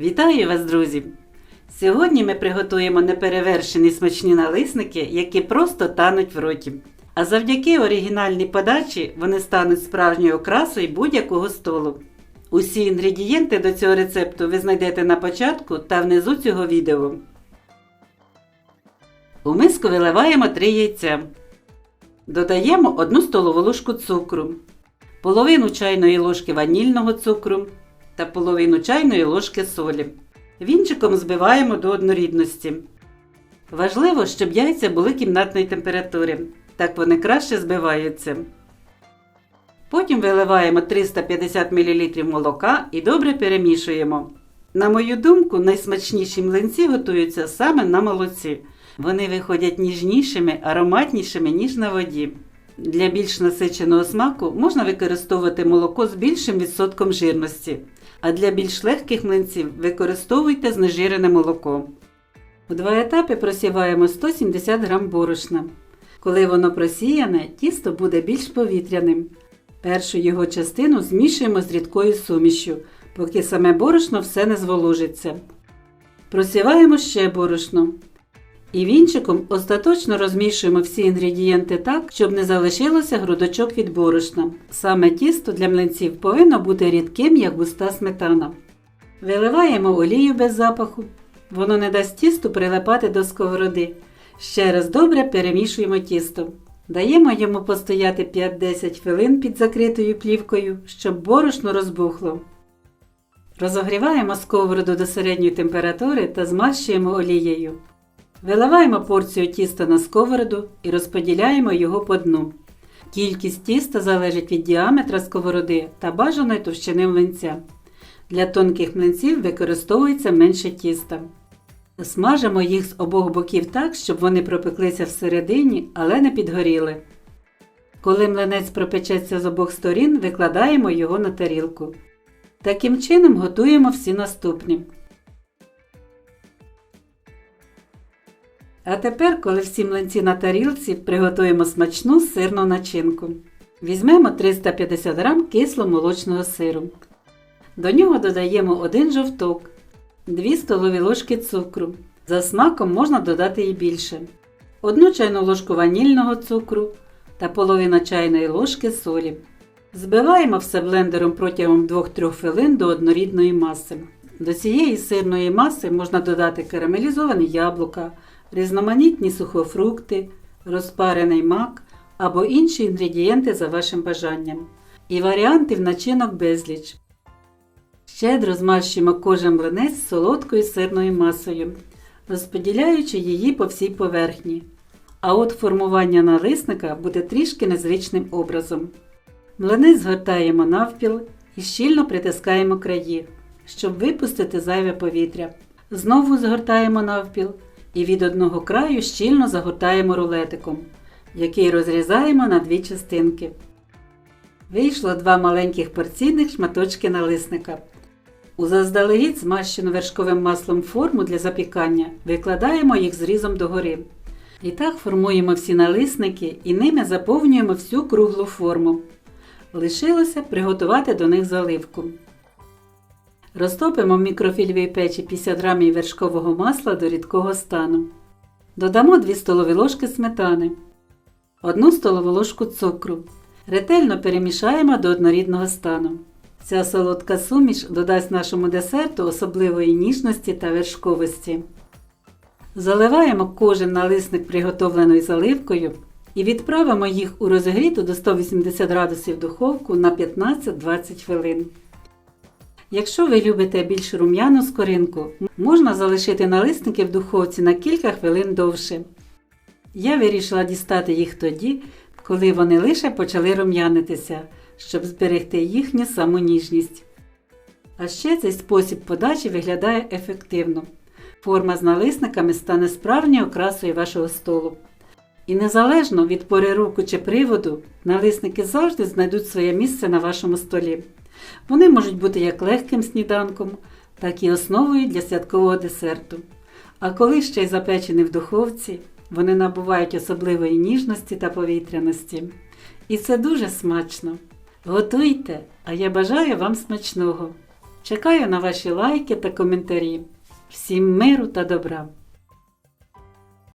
Вітаю вас, друзі! Сьогодні ми приготуємо неперевершені смачні налисники, які просто тануть в роті. А завдяки оригінальній подачі вони стануть справжньою окрасою будь-якого столу. Усі інгредієнти до цього рецепту ви знайдете на початку та внизу цього відео. У миску виливаємо 3 яйця. Додаємо 1 столову ложку цукру, половину чайної ложки ванільного цукру та половину чайної ложки солі. Вінчиком збиваємо до однорідності. Важливо, щоб яйця були кімнатної температури, так вони краще збиваються. Потім виливаємо 350 мл молока і добре перемішуємо. На мою думку, найсмачніші млинці готуються саме на молоці. Вони виходять ніжнішими, ароматнішими, ніж на воді. Для більш насиченого смаку можна використовувати молоко з більшим відсотком жирності, а для більш легких млинців використовуйте знежирене молоко. У два етапи просіваємо 170 г борошна. Коли воно просіяне, тісто буде більш повітряним. Першу його частину змішуємо з рідкою сумішю, поки саме борошно все не зволожиться. Просіваємо ще борошно. І вінчиком остаточно розмішуємо всі інгредієнти так, щоб не залишилося грудочок від борошна. Саме тісто для млинців повинно бути рідким, як густа сметана. Виливаємо олію без запаху. Воно не дасть тісту прилипати до сковороди. Ще раз добре перемішуємо тісто. Даємо йому постояти 5-10 хвилин під закритою плівкою, щоб борошно розбухло. Розогріваємо сковороду до середньої температури та змащуємо олією. Виливаємо порцію тіста на сковороду і розподіляємо його по дну. Кількість тіста залежить від діаметра сковороди та бажаної товщини млинця. Для тонких млинців використовується менше тіста. Смажимо їх з обох боків так, щоб вони пропеклися всередині, але не підгоріли. Коли млинець пропечеться з обох сторін, викладаємо його на тарілку. Таким чином готуємо всі наступні. А тепер, коли всі млинці на тарілці, приготуємо смачну сирну начинку. Візьмемо 350 г кисломолочного сиру. До нього додаємо 1 жовток, 2 столові ложки цукру. За смаком можна додати і більше. 1 чайну ложку ванільного цукру та половина чайної ложки солі. Збиваємо все блендером протягом 2-3 хвилин до однорідної маси. До цієї сирної маси можна додати карамелізовані яблука, різноманітні сухофрукти, розпарений мак або інші інгредієнти за вашим бажанням. І варіантів начинок безліч. Щедро змащуємо кожен млинець солодкою сирною масою, розподіляючи її по всій поверхні. А от формування налисника буде трішки незвичним образом. Млинець згортаємо навпіл і щільно притискаємо краї, щоб випустити зайве повітря. Знову згортаємо навпіл і від одного краю щільно загортаємо рулетиком, який розрізаємо на дві частинки. Вийшло два маленьких порційних шматочки налисника. У заздалегідь змащену вершковим маслом форму для запікання викладаємо їх зрізом догори. І так формуємо всі налисники і ними заповнюємо всю круглу форму. Лишилося приготувати до них заливку. Розтопимо в мікрофільовій печі 50 грамів вершкового масла до рідкого стану. Додамо 2 столові ложки сметани, 1 столову ложку цукру. Ретельно перемішаємо до однорідного стану. Ця солодка суміш додасть нашому десерту особливої ніжності та вершковості. Заливаємо кожен налисник приготовленою заливкою і відправимо їх у розігріту до 180 градусів духовку на 15-20 хвилин. Якщо ви любите більш рум'яну скоринку, можна залишити налисники в духовці на кілька хвилин довше. Я вирішила дістати їх тоді, коли вони лише почали рум'янитися, щоб зберегти їхню саму ніжність. А ще цей спосіб подачі виглядає ефективно. Форма з налисниками стане справжньою окрасою вашого столу. І незалежно від пори року чи приводу, налисники завжди знайдуть своє місце на вашому столі. Вони можуть бути як легким сніданком, так і основою для святкового десерту. А коли ще й запечені в духовці, вони набувають особливої ніжності та повітряності. І це дуже смачно. Готуйте, а я бажаю вам смачного! Чекаю на ваші лайки та коментарі. Всім миру та добра!